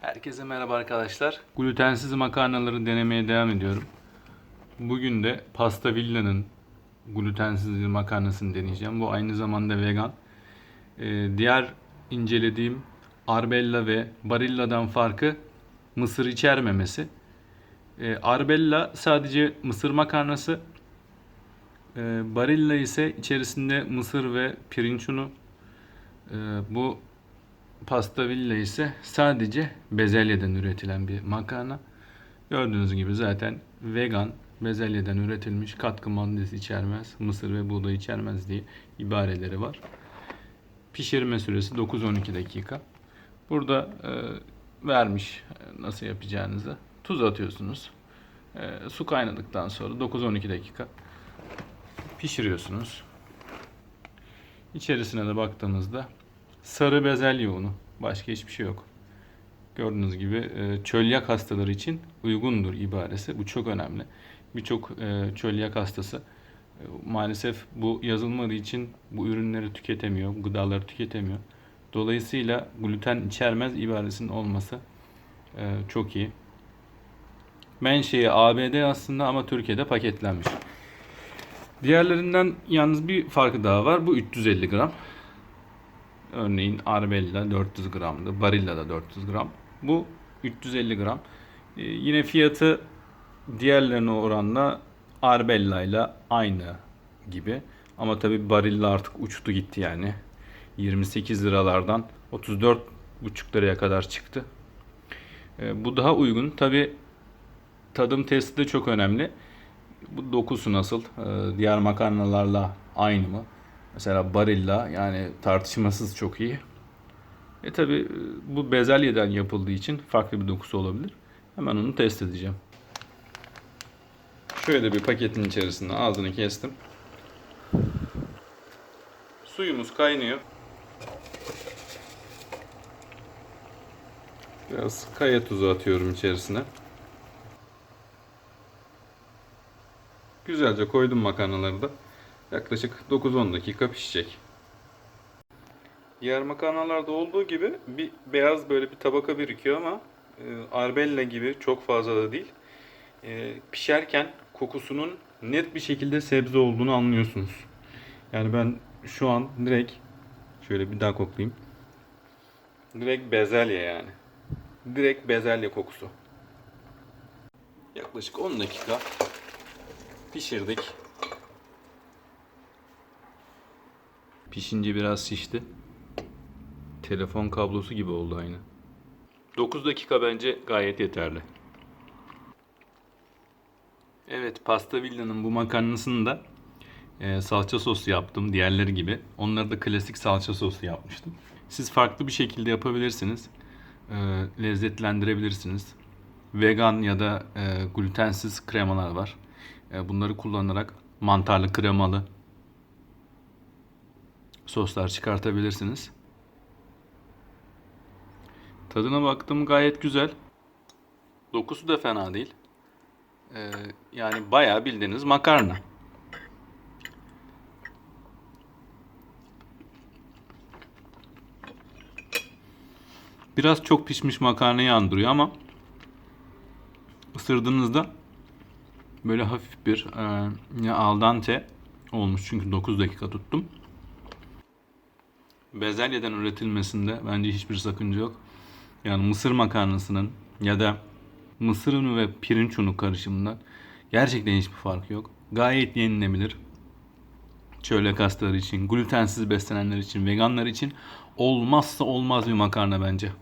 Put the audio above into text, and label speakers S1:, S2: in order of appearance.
S1: Herkese merhaba arkadaşlar. Glutensiz makarnaları denemeye devam ediyorum. Bugün de Pasta Villa'nın glutensiz makarnasını deneyeceğim. Bu aynı zamanda vegan. Ee, diğer incelediğim Arbella ve Barilla'dan farkı mısır içermemesi. Ee, Arbella sadece mısır makarnası. Ee, Barilla ise içerisinde mısır ve pirinç unu. Ee, bu Pasta Villa ise sadece bezelyeden üretilen bir makarna. Gördüğünüz gibi zaten vegan, bezelyeden üretilmiş, katkı maddesi içermez, mısır ve buğday içermez diye ibareleri var. Pişirme süresi 9-12 dakika. Burada e, vermiş nasıl yapacağınızı. Tuz atıyorsunuz. E, su kaynadıktan sonra 9-12 dakika pişiriyorsunuz. İçerisine de baktığımızda sarı bezelye unu. Başka hiçbir şey yok. Gördüğünüz gibi e, çölyak hastaları için uygundur ibaresi. Bu çok önemli. Birçok e, çölyak hastası e, maalesef bu yazılmadığı için bu ürünleri tüketemiyor, gıdaları tüketemiyor. Dolayısıyla gluten içermez ibaresinin olması çok iyi. Menşei ABD aslında ama Türkiye'de paketlenmiş. Diğerlerinden yalnız bir farkı daha var. Bu 350 gram. Örneğin Arbella 400 gramdı. Barilla da 400 gram. Bu 350 gram. Ee, yine fiyatı diğerlerine oranla Arbella ile aynı gibi. Ama tabi Barilla artık uçtu gitti yani. 28 liralardan 34 buçuk liraya kadar çıktı. Ee, bu daha uygun. Tabi tadım testi de çok önemli. Bu dokusu nasıl? Ee, diğer makarnalarla aynı mı? Mesela Barilla yani tartışmasız çok iyi. E tabi bu bezelyeden yapıldığı için farklı bir dokusu olabilir. Hemen onu test edeceğim. Şöyle bir paketin içerisinde ağzını kestim. Suyumuz kaynıyor. Biraz kaya tuzu atıyorum içerisine. Güzelce koydum makarnaları da. Yaklaşık 9-10 dakika pişecek. Diğer makarnalarda olduğu gibi bir beyaz böyle bir tabaka birikiyor ama e, arbella gibi çok fazla da değil. E, pişerken kokusunun net bir şekilde sebze olduğunu anlıyorsunuz. Yani ben şu an direkt şöyle bir daha koklayayım. Direkt bezelye yani. Direkt bezelye kokusu. Yaklaşık 10 dakika pişirdik. Pişince biraz şişti. Telefon kablosu gibi oldu aynı. 9 dakika bence gayet yeterli. Evet, Pasta Villa'nın bu makarnasını da e, salça sosu yaptım diğerleri gibi. Onları da klasik salça sosu yapmıştım. Siz farklı bir şekilde yapabilirsiniz. E, lezzetlendirebilirsiniz. Vegan ya da e, glutensiz kremalar var. E, bunları kullanarak mantarlı kremalı soslar çıkartabilirsiniz. Tadına baktım gayet güzel. Dokusu da fena değil. Ee, yani bayağı bildiğiniz makarna. Biraz çok pişmiş makarnayı andırıyor ama ısırdığınızda böyle hafif bir e, al olmuş çünkü 9 dakika tuttum. Bezelyeden üretilmesinde bence hiçbir sakınca yok. Yani mısır makarnasının ya da mısır unu ve pirinç unu karışımından gerçekten hiçbir farkı yok. Gayet yenilebilir. Çölyak hastaları için, glutensiz beslenenler için, veganlar için olmazsa olmaz bir makarna bence.